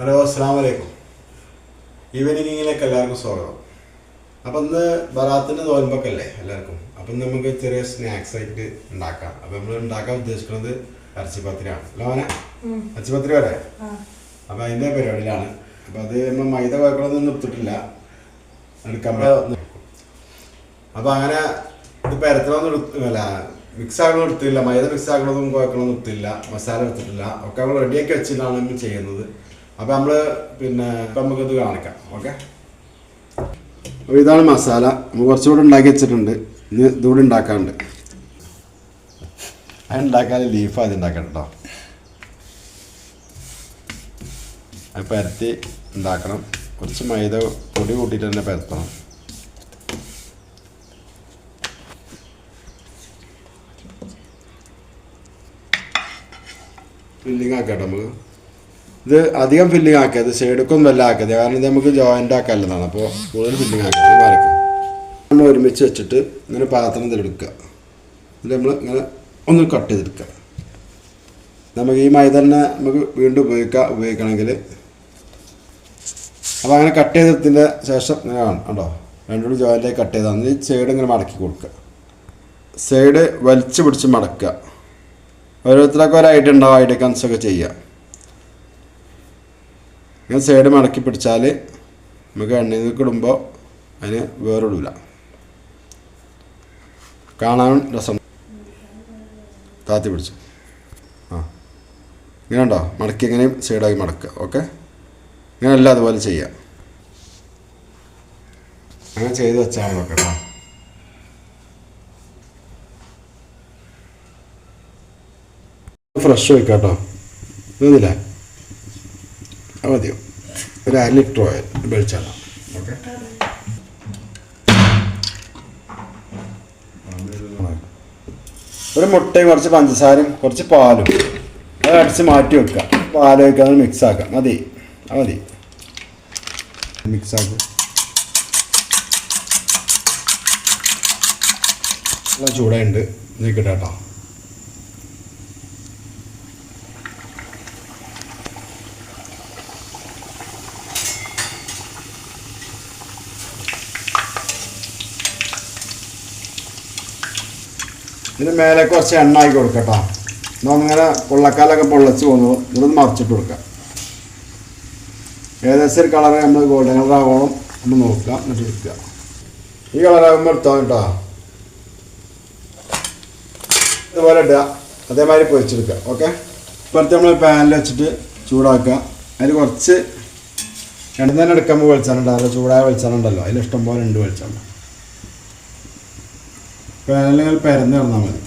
Hello അസ്സാം വലൈക്കും ഈവനിങ്ങിലേക്ക് എല്ലാവർക്കും സ്വാഗതം. അപ്പം ഇന്ന് ബറാത്തിന്റെ നോൽമ്പൊക്കെ അല്ലേ എല്ലാവർക്കും? അപ്പം നമുക്ക് ചെറിയ സ്നാക്സ് ആയിട്ട് ഉണ്ടാക്കാം. അപ്പം നമ്മൾ ഉണ്ടാക്കാൻ ഉദ്ദേശിക്കുന്നത് അരച്ചിപ്പത്തിരിയാണ് അല്ല മോനെ? ഇറച്ചിപ്പത്തിരി വരെ അപ്പം അതിന്റെ പരിപാടിയിലാണ്. അപ്പം അത് നമ്മൾ മൈദ കുഴപ്പമൊന്നും എടുത്തിട്ടില്ല. എടുക്കാൻ അപ്പം അങ്ങനെ ഇത് പരത്തണമെന്ന് അല്ല മിക്സ് ആക്കണമെന്ന് എടുത്തില്ല. മൈദ മിക്സ് ആക്കണതും കുഴക്കണമെന്ന് എടുത്തില്ല. മസാല എടുത്തിട്ടില്ല. ഒക്കെ നമ്മൾ റെഡിയാക്കി വെച്ചിട്ടാണ് നമ്മൾ ചെയ്യുന്നത്. അപ്പം നമ്മൾ പിന്നെ ഇപ്പം നമുക്കിത് കാണിക്കാം. ഓക്കെ? അപ്പോൾ ഇതാണ് മസാല. നമ്മൾ കുറച്ചുകൂടെ ഉണ്ടാക്കി വെച്ചിട്ടുണ്ട്. ഇനി ഇതുകൂടെ ഉണ്ടാക്കാണ്ട് അത് ഉണ്ടാക്കാൻ ലീഫ് അത് ഉണ്ടാക്കണം കേട്ടോ അത് പരത്തി ഉണ്ടാക്കണം. കുറച്ച് മൈദ പൊടി കൂട്ടിയിട്ട് തന്നെ പരത്തണം. ഫില്ലിങ് ആക്കാം നമുക്ക്. ഇത് അധികം ഫില്ലിങ് ആക്കിയത് സൈഡൊക്കെ വല്ല ആക്കിയത് കാരണം ഇത് നമുക്ക് ജോയിന്റ് ആക്കാനുള്ളതാണ്. അപ്പോൾ കൂടുതൽ ഫില്ലിങ് ആക്കാം ഇത് വരയ്ക്കും നമ്മൾ ഒരുമിച്ച് വെച്ചിട്ട് ഇങ്ങനെ പാത്രത്തിൽ എടുക്കുക. എന്നിട്ട് നമ്മൾ ഇങ്ങനെ ഒന്ന് കട്ട് ചെയ്തെടുക്കുക. നമുക്ക് ഈ മൈദ തന്നെ നമുക്ക് വീണ്ടും ഉപയോഗിക്കുക ഉപയോഗിക്കണമെങ്കിൽ അപ്പോൾ അങ്ങനെ കട്ട് ചെയ്തതിന്റെ ശേഷം ഇങ്ങനെ കാണും കേട്ടോ രണ്ടും ജോയിന്റായി കട്ട് ചെയ്താൽ ഈ സൈഡ് ഇങ്ങനെ മടക്കി കൊടുക്കുക. സൈഡ് വലിച്ചു പിടിച്ച് മടക്കുക. ഓരോരുത്തരൊക്കെ ഒരു ഐഡിയ ഉണ്ടാവും ഐഡിയ കൺസൊക്കെ ചെയ്യുക. ഇങ്ങനെ സൈഡ് മടക്കി പിടിച്ചാൽ നമുക്ക് എണ്ണയിൽ നിന്ന് ഇടുമ്പോൾ അതിന് വേറിടില്ല കാണാൻ രസം. താത്തി പിടിച്ചു. ആ. ഇങ്ങനെ ഉണ്ടോ? മടക്കി എങ്ങനെയും സൈഡാക്കി മടക്കുക ഓക്കെ? ഇങ്ങനെ എല്ലാം അതുപോലെ ചെയ്യാം. അങ്ങനെ ചെയ്ത് വെച്ചാൽ മതി കേട്ടോ ഫ്രഷ് വയ്ക്കാം കേട്ടോ അത് മതിയോ? ഒരു അര ലിറ്റർ ഓയിൽ വെളിച്ചെണ്ണ. ഒരു മുട്ടയും കുറച്ച് പഞ്ചസാരയും കുറച്ച് പാലും. അത് അടിച്ച് മാറ്റി വെക്കുക. പാൽ അത് മിക്സ് ആക്കാം മതി. മതി. മിക്സ് ആക്കുക നല്ല ചൂടായിട്ടുണ്ട് നിൽക്കട്ടെ കേട്ടോ ഇതിന് മേലെ കുറച്ച് എണ്ണ ആക്കി കൊടുക്കട്ടോ നമ്മളിങ്ങനെ പൊള്ളക്കാലൊക്കെ പൊള്ളച്ച് പോകുന്നു ഇതൊന്ന് മറിച്ചിട്ട് കൊടുക്കാം. ഏകദേശം ഒരു കളർ നമ്മൾ ഗോൾഡൻ ആവണം നമ്മൾ നോക്കുക എന്നിട്ട് എടുക്കുക ഈ കളറാകുമ്പോൾ എടുത്തോ കേട്ടോ ഇതുപോലെ ഇടുക. അതേമാതിരി പൊരിച്ചെടുക്കുക ഓക്കെ? ഇപ്പോഴത്തെ നമ്മൾ പാനിൽ വെച്ചിട്ട് ചൂടാക്കുക. അതിൽ കുറച്ച് എണ്ണ തന്നെ എടുക്കുമ്പോൾ വെളിച്ചെണ്ണ ഉണ്ടാവില്ല. ചൂടായ വെളിച്ചെണ്ണ ഉണ്ടല്ലോ. അതിൽ ഇഷ്ടം പോലെ ഉണ്ട് വെളിച്ചെണ്ണ. പാനലുകൾ പരന്ന് കിടന്നാൽ മതി.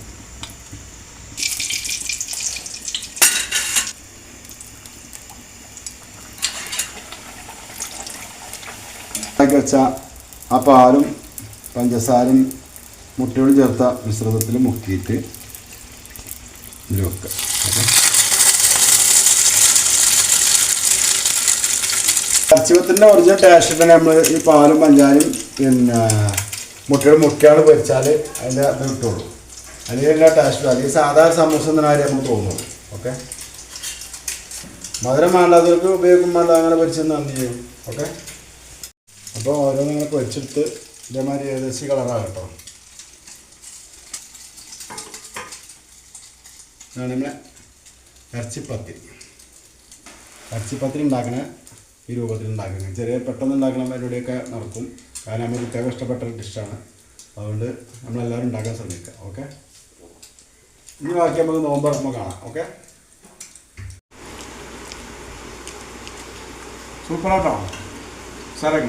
വെച്ച ആ പാലും പഞ്ചസാരയും മുട്ടയോട് ചേർത്ത മിശ്രിതത്തിൽ മുക്കിയിട്ട് വെക്കുക ഓക്കെ ഇറച്ചിവത്തിന്റെ ഒറിജിനൽ ടേസ്റ്റ് തന്നെ നമ്മൾ ഈ പാലും പഞ്ചാരയും പിന്നെ മുട്ടയുടെ മുട്ടയാണ് പൊരിച്ചാൽ അതിന്റെ അത് കിട്ടുള്ളൂ. അല്ലെങ്കിൽ എല്ലാ ടേസ്റ്റും അല്ലെങ്കിൽ സാധാരണ സമൂസ എന്ന കാര്യം നമുക്ക് തോന്നും. ഓക്കെ മധുരം വേണ്ടാത്തവർക്ക് ഉപയോഗിക്കുമ്പോൾ അങ്ങനെ പൊരിച്ചെന്ന് എന്ത് ചെയ്യും? ഓക്കെ അപ്പോൾ ഓരോന്നിങ്ങനെ പൊരിച്ചെടുത്ത് ഇതേമാതിരി ഏകദേശം കളറാണ് കേട്ടോ. ഇതാണ് നമ്മളെ ഇറച്ചിപ്പത്തിരി. ഇറച്ചിപ്പത്തിരി ഉണ്ടാക്കണ ഈ രൂപത്തിൽ ഉണ്ടാക്കുന്നത് ചെറിയ പെട്ടെന്ന് ഉണ്ടാക്കണ പരിപാടിയൊക്കെ നടക്കും. കാരണം നമ്മൾ പ്രത്യേകം ഇഷ്ടപ്പെട്ട ഒരു ഡിഷാണ് അതുകൊണ്ട് നമ്മളെല്ലാവരും ഉണ്ടാക്കാൻ ശ്രമിക്കുക ഓക്കെ ഇനി ബാക്കി നമുക്ക് നോമ്പ് നമുക്ക് കാണാം ഓക്കെ സൂപ്പറാട്ടോ സാറേ